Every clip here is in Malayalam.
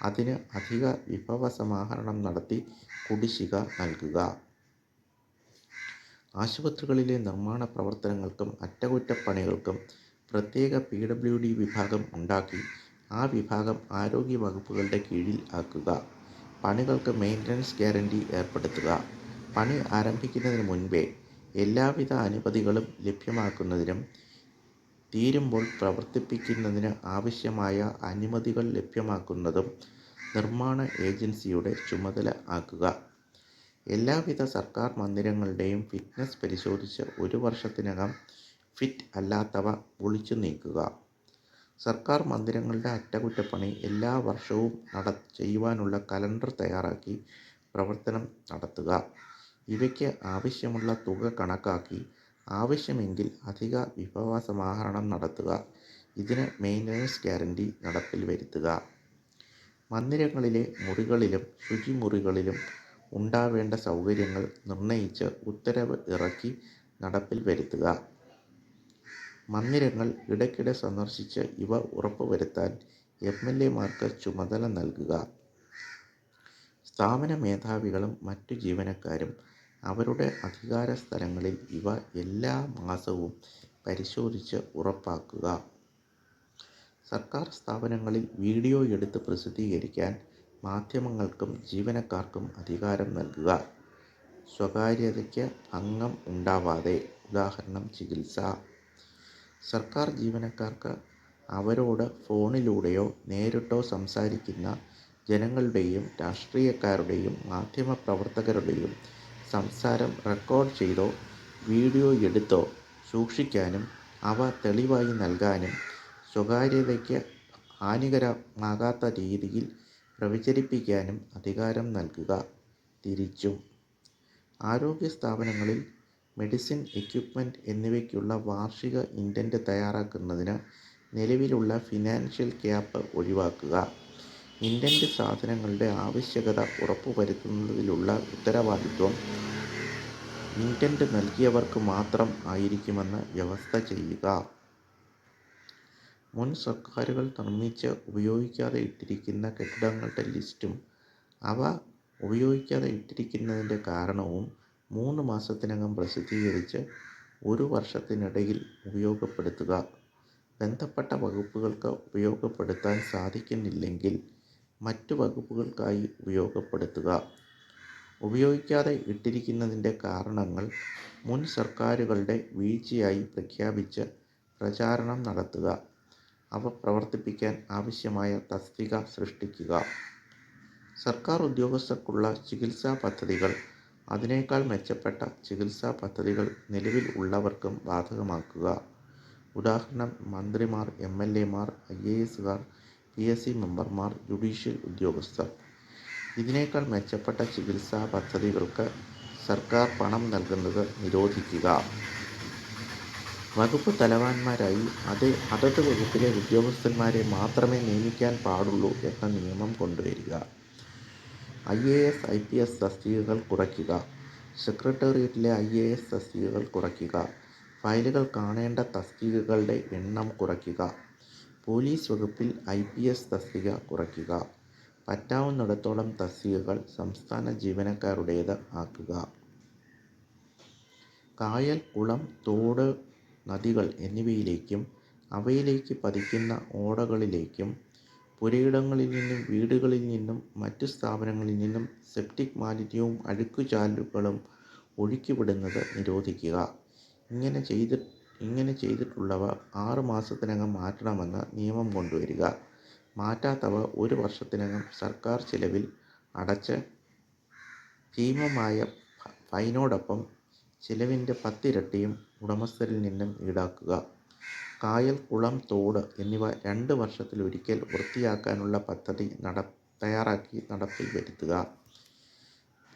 അതിന് അധിക വിഭവ സമാഹരണം നടത്തി കുടിശ്ശിക നൽകുക. ആശുപത്രികളിലെ നിർമ്മാണ പ്രവർത്തനങ്ങൾക്കും അറ്റകുറ്റപ്പണികൾക്കും പ്രത്യേക പി. ഡബ്ല്യു. ഡി വിഭാഗം ഉണ്ടാക്കി ആ വിഭാഗം ആരോഗ്യ വകുപ്പുകളുടെ കീഴിൽ ആക്കുക. പണികൾക്ക് മെയിന്റനൻസ് ഗ്യാരണ്ടി ഏർപ്പെടുത്തുക. പണി ആരംഭിക്കുന്നതിന് മുൻപേ എല്ലാവിധ അനുമതികളും ലഭ്യമാക്കുന്നതിനും തീരുമ്പോൾ പ്രവർത്തിപ്പിക്കുന്നതിന് ആവശ്യമായ അനുമതികൾ ലഭ്യമാക്കുന്നതും നിർമ്മാണ ഏജൻസിയുടെ ചുമതല ആക്കുക. എല്ലാവിധ സർക്കാർ മന്ദിരങ്ങളുടെയും ഫിറ്റ്നസ് പരിശോധിച്ച് ഒരു വർഷത്തിനകം ഫിറ്റ് അല്ലാത്തവ പൊളിച്ചുനീക്കുക. സർക്കാർ മന്ദിരങ്ങളുടെ അറ്റകുറ്റപ്പണി എല്ലാ വർഷവും നട ചെയ്യുവാനുള്ള കലണ്ടർ തയ്യാറാക്കി പ്രവർത്തനം നടത്തുക. ഇവയ്ക്ക് ആവശ്യമുള്ള തുക കണക്കാക്കി ആവശ്യമെങ്കിൽ അധിക വിഭവസമാഹരണം നടത്തുക. ഇതിന് മെയിന്റനൻസ് ഗ്യാരണ്ടി നടപ്പിൽ വരുത്തുക. മന്ദിരങ്ങളിലെ മുറികളിലും ശുചിമുറികളിലും ഉണ്ടാവേണ്ട സൗകര്യങ്ങൾ നിർണയിച്ച് ഉത്തരവ് ഇറക്കി നടപ്പിൽ വരുത്തുക. മന്ദിരങ്ങൾ ഇടയ്ക്കിടെ സന്ദർശിച്ച് ഇവ ഉറപ്പുവരുത്താൻ എം. എൽ. എമാർക്ക് ചുമതല നൽകുക. സ്ഥാപന മേധാവികളും മറ്റു ജീവനക്കാരും അവരുടെ അധികാര സ്ഥലങ്ങളിൽ ഇവ എല്ലാ മാസവും പരിശോധിച്ച് ഉറപ്പാക്കുക. സർക്കാർ സ്ഥാപനങ്ങളിൽ വീഡിയോ എടുത്ത് പ്രസിദ്ധീകരിക്കാൻ മാധ്യമങ്ങൾക്കും ജീവനക്കാർക്കും അധികാരം നൽകുക. സ്വകാര്യതയ്ക്ക് ഭംഗം ഉണ്ടാവാതെ ഉദാഹരണം ചികിത്സ. സർക്കാർ ജീവനക്കാർക്ക് അവരോട് ഫോണിലൂടെയോ നേരിട്ടോ സംസാരിക്കുന്ന ജനങ്ങളുടെയും രാഷ്ട്രീയക്കാരുടെയും മാധ്യമപ്രവർത്തകരുടെയും സംസാരം റെക്കോർഡ് ചെയ്തോ വീഡിയോ എടുത്തോ സൂക്ഷിക്കാനും അവ തെളിവായി നൽകാനും സ്വകാര്യതയ്ക്ക് ഹാനികരമാകാത്ത രീതിയിൽ പ്രചരിപ്പിക്കാനും അധികാരം നൽകുക. തിരിച്ചും ആരോഗ്യ സ്ഥാപനങ്ങളിൽ മെഡിസിൻ എക്യുപ്മെന്റ് എന്നിവയ്ക്കുള്ള വാർഷിക ഇന്റന്റ് തയ്യാറാക്കുന്നതിന് നിലവിലുള്ള ഫിനാൻഷ്യൽ ക്യാപ്പ് ഒഴിവാക്കുക. ഇൻഡന്റ് സാധനങ്ങളുടെ ആവശ്യകത ഉറപ്പുവരുത്തുന്നതിലുള്ള ഉത്തരവാദിത്വം ഇന്റന്റ് നൽകിയവർക്ക് മാത്രം ആയിരിക്കുമെന്ന് വ്യവസ്ഥ ചെയ്യുക. മുൻ സർക്കാരുകൾ നിർമ്മിച്ച് ഉപയോഗിക്കാതെ ഇട്ടിരിക്കുന്ന കെട്ടിടങ്ങളുടെ ലിസ്റ്റും അവ ഉപയോഗിക്കാതെ ഇട്ടിരിക്കുന്നതിന്റെ കാരണവും മൂന്ന് മാസത്തിനകം പ്രസിദ്ധീകരിച്ച് ഒരു വർഷത്തിനിടയിൽ ഉപയോഗപ്പെടുത്തുക. ബന്ധപ്പെട്ട വകുപ്പുകൾക്ക് ഉപയോഗപ്പെടുത്താൻ സാധിക്കുന്നില്ലെങ്കിൽ മറ്റു വകുപ്പുകൾക്കായി ഉപയോഗപ്പെടുത്തുക. ഉപയോഗിക്കാതെ ഇട്ടിരിക്കുന്നതിന്റെ കാരണങ്ങൾ മുൻ സർക്കാരുകളുടെ വീഴ്ചയായി പ്രഖ്യാപിച്ച് പ്രചാരണം നടത്തുക. അവ പ്രവർത്തിപ്പിക്കാൻ ആവശ്യമായ തസ്തിക സൃഷ്ടിക്കുക. സർക്കാർ ഉദ്യോഗസ്ഥർക്കുള്ള ചികിത്സാ പദ്ധതികൾ അതിനേക്കാൾ മെച്ചപ്പെട്ട ചികിത്സാ പദ്ധതികൾ നിലവിൽ ഉള്ളവർക്കും ബാധകമാക്കുക. ഉദാഹരണം മന്ത്രിമാർ, എം. എൽ. എമാർ, ഐ. എ. എസുകാർ, പി. എസ്. സി മെമ്പർമാർ, ജുഡീഷ്യൽ ഉദ്യോഗസ്ഥർ. ഇതിനേക്കാൾ മെച്ചപ്പെട്ട ചികിത്സാ പദ്ധതികൾക്ക് സർക്കാർ പണം നൽകുന്നത് നിരോധിക്കുക. വകുപ്പ് തലവാന്മാരായി തലവന്മാരായി അതത് വകുപ്പിലെ ഉദ്യോഗസ്ഥന്മാരെ മാത്രമേ നിയമിക്കാൻ പാടുള്ളൂ എന്ന നിയമം കൊണ്ടുവരിക. I. A. S., I. P. S തസ്തികകൾ കുറയ്ക്കുക. സെക്രട്ടേറിയറ്റിലെ ഐ. എ. എസ് തസ്തികകൾ കുറയ്ക്കുക. ഫയലുകൾ കാണേണ്ട തസ്തികകളുടെ എണ്ണം കുറയ്ക്കുക. പോലീസ് വകുപ്പിൽ ഐ. പി. എസ് തസ്തിക കുറയ്ക്കുക. പറ്റാവുന്നിടത്തോളം തസ്തികകൾ സംസ്ഥാന ജീവനക്കാരുടേത് ആക്കുക. കായൽ, കുളം, തോട്, നദികൾ എന്നിവയിലേക്കും അവയിലേക്ക് പതിക്കുന്ന ഓടകളിലേക്കും പുരയിടങ്ങളിൽ നിന്നും വീടുകളിൽ നിന്നും മറ്റു സ്ഥാപനങ്ങളിൽ നിന്നും സെപ്റ്റിക് മാലിന്യവും അഴുക്കുചാലുകളും ഒഴുക്കിവിടുന്നത് നിരോധിക്കുക. ഇങ്ങനെ ചെയ്തിട്ടുള്ളവ ആറ് മാസത്തിനകം മാറ്റണമെന്ന് നിയമം കൊണ്ടുവരിക. മാറ്റാത്തവ ഒരു വർഷത്തിനകം സർക്കാർ ചിലവിൽ അടച്ച് ഭീമമായ ഫൈനോടൊപ്പം ചിലവിന്റെ പത്തിരട്ടിയും ഉടമസ്ഥരിൽ നിന്നും ഈടാക്കുക. കായൽ, കുളം, തോട് എന്നിവ രണ്ട് വർഷത്തിലൊരിക്കൽ വൃത്തിയാക്കാനുള്ള പദ്ധതി നട തയ്യാറാക്കി നടപ്പിൽ വരുത്തുക.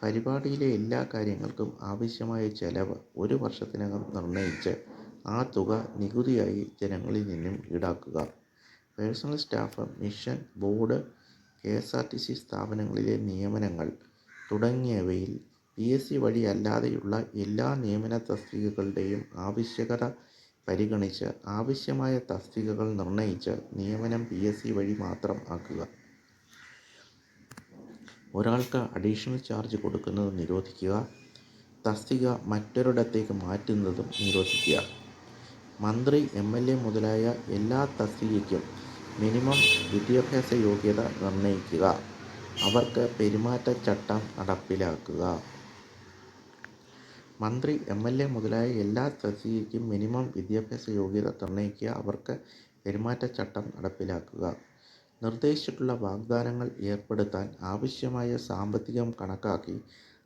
പരിപാടിയിലെ എല്ലാ കാര്യങ്ങൾക്കും ആവശ്യമായ ചെലവ് ഒരു വർഷത്തിനകം നിർണയിച്ച് ആ തുക നികുതിയായി ജനങ്ങളിൽ നിന്നും ഈടാക്കുക. Personal staff, mission, board, K. S. R. T. C സ്ഥാപനങ്ങളിലെ നിയമനങ്ങൾ തുടങ്ങിയവയിൽ പി. എസ്. സി വഴി അല്ലാതെയുള്ള എല്ലാ നിയമന തസ്തികകളുടെയും ആവശ്യകത പരിഗണിച്ച് ആവശ്യമായ തസ്തികകൾ നിർണയിച്ച് നിയമനം പി. എസ്. സി വഴി മാത്രം ആക്കുക. ഒരാൾക്ക് അഡീഷണൽ ചാർജ് കൊടുക്കുന്നത് നിരോധിക്കുക തസ്തിക മറ്റൊരിടത്തേക്ക് മാറ്റുന്നതും നിരോധിക്കുക മന്ത്രി എം എൽ എ മുതലായ എല്ലാ തസ്തികയ്ക്കും മിനിമം വിദ്യാഭ്യാസ യോഗ്യത നിർണയിക്കുക. അവർക്ക് പെരുമാറ്റച്ചട്ടം നടപ്പിലാക്കുക. മന്ത്രി എം എൽ എ മുതലായ എല്ലാ തസ്തികയ്ക്കും മിനിമം വിദ്യാഭ്യാസ യോഗ്യത നിർണയിക്കുക. അവർക്ക് പെരുമാറ്റച്ചട്ടം നടപ്പിലാക്കുക. നിർദ്ദേശിച്ചിട്ടുള്ള വാഗ്ദാനങ്ങൾ ഏർപ്പെടുത്താൻ ആവശ്യമായ സാമ്പത്തികം കണക്കാക്കി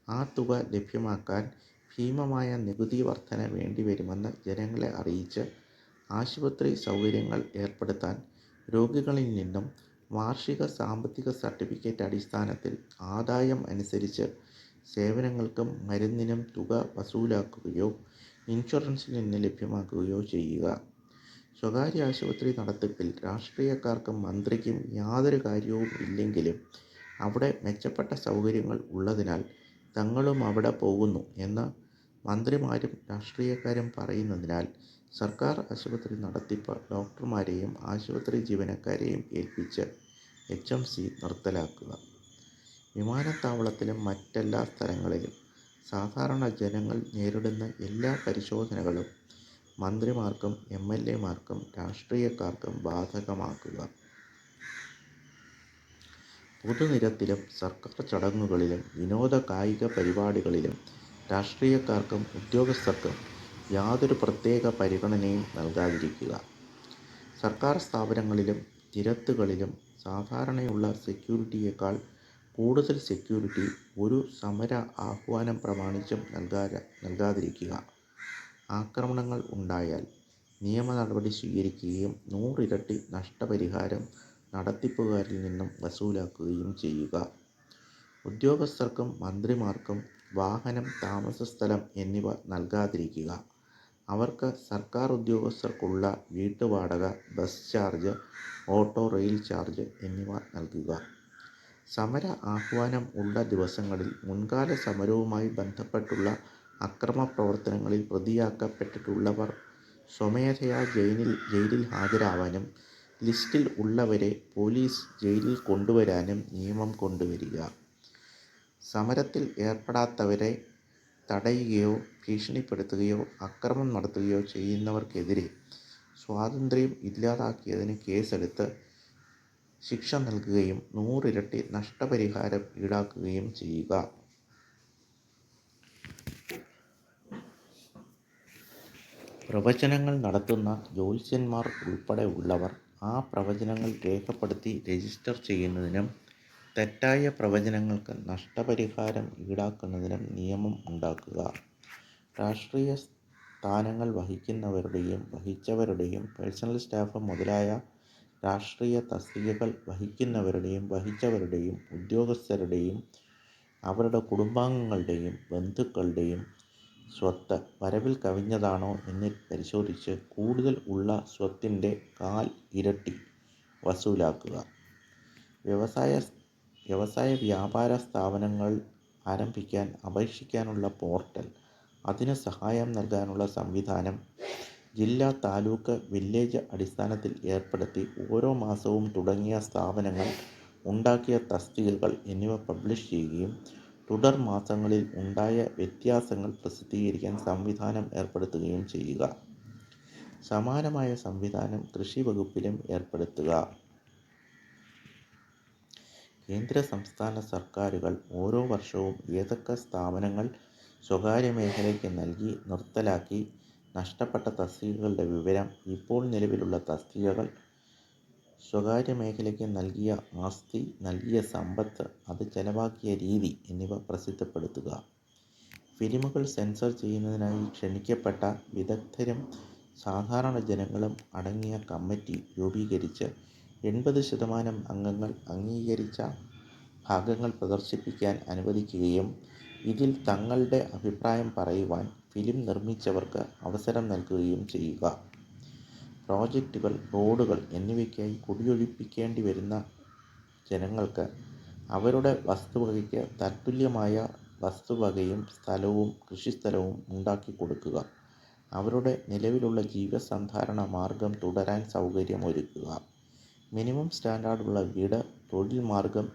ആ തുക ലഭ്യമാക്കാൻ ഭീമമായ നികുതി വർധന വേണ്ടിവരുമെന്ന് ജനങ്ങളെ അറിയിച്ച് ആശുപത്രി സൗകര്യങ്ങൾ ഏർപ്പെടുത്താൻ രോഗികളിൽ നിന്നും വാർഷിക സാമ്പത്തിക സർട്ടിഫിക്കറ്റ് അടിസ്ഥാനത്തിൽ ആദായം അനുസരിച്ച് സേവനങ്ങൾക്കും മരുന്നിനും തുക വസൂലാക്കുകയോ ഇൻഷുറൻസിൽ നിന്ന് ലഭ്യമാക്കുകയോ ചെയ്യുക. സ്വകാര്യ ആശുപത്രി നടത്തിപ്പിൽ രാഷ്ട്രീയക്കാർക്കും മന്ത്രിക്കും യാതൊരു കാര്യവും ഇല്ലെങ്കിലും അവിടെ മെച്ചപ്പെട്ട സൗകര്യങ്ങൾ ഉള്ളതിനാൽ തങ്ങളും അവിടെ പോകുന്നു എന്ന് മന്ത്രിമാരും രാഷ്ട്രീയക്കാരും പറയുന്നതിനാൽ സർക്കാർ ആശുപത്രി നടത്തിപ്പ് ഡോക്ടർമാരെയും ആശുപത്രി ജീവനക്കാരെയും ഏൽപ്പിച്ച് എച്ച് എം സി നിർത്തലാക്കുക. വിമാനത്താവളത്തിലും മറ്റെല്ലാ സ്ഥലങ്ങളിലും സാധാരണ ജനങ്ങൾ നേരിടുന്ന എല്ലാ പരിശോധനകളും മന്ത്രിമാർക്കും എം എൽ എമാർക്കും രാഷ്ട്രീയക്കാർക്കും ബാധകമാക്കുക. പൊതുനിരത്തിലും സർക്കാർ ചടങ്ങുകളിലും വിനോദ കായിക പരിപാടികളിലും രാഷ്ട്രീയക്കാർക്കും ഉദ്യോഗസ്ഥർക്കും യാതൊരു പ്രത്യേക പരിഗണനയും നൽകാതിരിക്കുക. സർക്കാർ സ്ഥാപനങ്ങളിലും തിരത്തുകളിലും സാധാരണയുള്ള സെക്യൂരിറ്റിയേക്കാൾ കൂടുതൽ സെക്യൂരിറ്റി ഒരു സമര ആഹ്വാനം പ്രമാണിച്ചും നൽകാ നൽകാതിരിക്കുക. ആക്രമണങ്ങൾ ഉണ്ടായാൽ നിയമ നടപടി സ്വീകരിക്കുകയും നൂറിരട്ടി നഷ്ടപരിഹാരം നടത്തിപ്പുകാരിൽ നിന്നും വസൂലാക്കുകയും ചെയ്യുക. ഉദ്യോഗസ്ഥർക്കും മന്ത്രിമാർക്കും വാഹനം താമസസ്ഥലം എന്നിവ നൽകാതിരിക്കുക. അവർക്ക് സർക്കാർ ഉദ്യോഗസ്ഥർക്കുള്ള വീട്ടുവാടക bus charge auto rail charge എന്നിവ നൽകുക. സമര ആഹ്വാനം ഉള്ള ദിവസങ്ങളിൽ മുൻകാല സമരവുമായി ബന്ധപ്പെട്ടുള്ള അക്രമ പ്രവർത്തനങ്ങളിൽ പ്രതിയാക്കപ്പെട്ടിട്ടുള്ളവർ സ്വമേധയാ ജയിലിൽ ജയിലിൽ ഹാജരാവാനും ലിസ്റ്റിൽ ഉള്ളവരെ പോലീസ് ജയിലിൽ കൊണ്ടുവരാനും നിയമം കൊണ്ടുവരിക. സമരത്തിൽ ഏർപ്പെടാത്തവരെ തടയുകയോ ഭീഷണിപ്പെടുത്തുകയോ അക്രമം നടത്തുകയോ ചെയ്യുന്നവർക്കെതിരെ സ്വാതന്ത്ര്യം ഇല്ലാതാക്കിയതിന് കേസെടുത്ത് ശിക്ഷ നൽകുകയും നൂറിരട്ടി നഷ്ടപരിഹാരം ഈടാക്കുകയും ചെയ്യുക. പ്രവചനങ്ങൾ നടത്തുന്ന ജ്യോത്സ്യന്മാർ ഉൾപ്പെടെ ഉള്ളവർ ആ പ്രവചനങ്ങൾ രേഖപ്പെടുത്തി രജിസ്റ്റർ ചെയ്യുന്നതിനും തെറ്റായ പ്രവചനങ്ങൾക്ക് നഷ്ടപരിഹാരം ഈടാക്കുന്നതിനും നിയമം ഉണ്ടാക്കുക. രാഷ്ട്രീയ സ്ഥാനങ്ങൾ വഹിക്കുന്നവരുടെയും വഹിച്ചവരുടെയും പേഴ്സണൽ സ്റ്റാഫ് മുതലായ രാഷ്ട്രീയ തസ്തികകൾ വഹിക്കുന്നവരുടെയും വഹിച്ചവരുടെയും ഉദ്യോഗസ്ഥരുടെയും അവരുടെ കുടുംബാംഗങ്ങളുടെയും ബന്ധുക്കളുടെയും സ്വത്ത് വരവിൽ കവിഞ്ഞതാണോ എന്ന് പരിശോധിച്ച് കൂടുതൽ ഉള്ള സ്വത്തിന്റെ കാൽ ഇരട്ടി വസൂലാക്കുക. വ്യവസായ വ്യവസായ വ്യാപാര സ്ഥാപനങ്ങൾ ആരംഭിക്കാൻ അപേക്ഷിക്കാനുള്ള പോർട്ടൽ അതിന് സഹായം നൽകാനുള്ള സംവിധാനം ജില്ലാ താലൂക്ക് വില്ലേജ് അടിസ്ഥാനത്തിൽ ഏർപ്പെടുത്തി ഓരോ മാസവും തുടങ്ങിയ സ്ഥാപനങ്ങൾ ഉണ്ടാക്കിയ തസ്തികകൾ എന്നിവ പബ്ലിഷ് ചെയ്യുകയും തുടർ മാസങ്ങളിൽ ഉണ്ടായ വ്യത്യാസങ്ങൾ പ്രസിദ്ധീകരിക്കാൻ സംവിധാനം ഏർപ്പെടുത്തുകയും ചെയ്യുക. സമാനമായ സംവിധാനം കൃഷി വകുപ്പിലും ഏർപ്പെടുത്തുക. കേന്ദ്ര സംസ്ഥാന സർക്കാരുകൾ ഓരോ വർഷവും ഏതൊക്കെ സ്ഥാപനങ്ങൾ സ്വകാര്യ മേഖലയ്ക്ക് നൽകി നിർത്തലാക്കി നഷ്ടപ്പെട്ട തസ്തികകളുടെ വിവരം ഇപ്പോൾ നിലവിലുള്ള തസ്തികകൾ സ്വകാര്യ മേഖലയ്ക്ക് നൽകിയ ആസ്തി നൽകിയ സമ്പത്ത് അത് ചെലവാക്കിയ രീതി എന്നിവ പ്രസിദ്ധപ്പെടുത്തുക. ഫിലിമുകൾ സെൻസർ ചെയ്യുന്നതിനായി ക്ഷണിക്കപ്പെട്ട വിദഗ്ധരും സാധാരണ ജനങ്ങളും അടങ്ങിയ കമ്മിറ്റി രൂപീകരിച്ച് എൺപത് ശതമാനം അംഗങ്ങൾ അംഗീകരിച്ച ഭാഗങ്ങൾ പ്രദർശിപ്പിക്കാൻ അനുവദിക്കുകയും ഇതിൽ തങ്ങളുടെ അഭിപ്രായം പറയുവാൻ ഫിലിം നിർമ്മിച്ചവർക്ക് അവസരം നൽകുകയും ചെയ്യുക. പ്രോജക്റ്റുകൾ റോഡുകൾ എന്നിവയ്ക്കായി കുടിയൊഴിപ്പിക്കേണ്ടി വരുന്ന ജനങ്ങൾക്ക് അവരുടെ വസ്തുവകയ്ക്ക് തത്തുല്യമായ വസ്തുവകയും സ്ഥലവും കൃഷിസ്ഥലവും ഉണ്ടാക്കി കൊടുക്കുക. അവരുടെ നിലവിലുള്ള ജീവസന്ധാരണ മാർഗം തുടരാൻ സൗകര്യമൊരുക്കുക. മിനിമം സ്റ്റാൻഡേർഡുള്ള വീട് തൊഴിൽ മാർഗം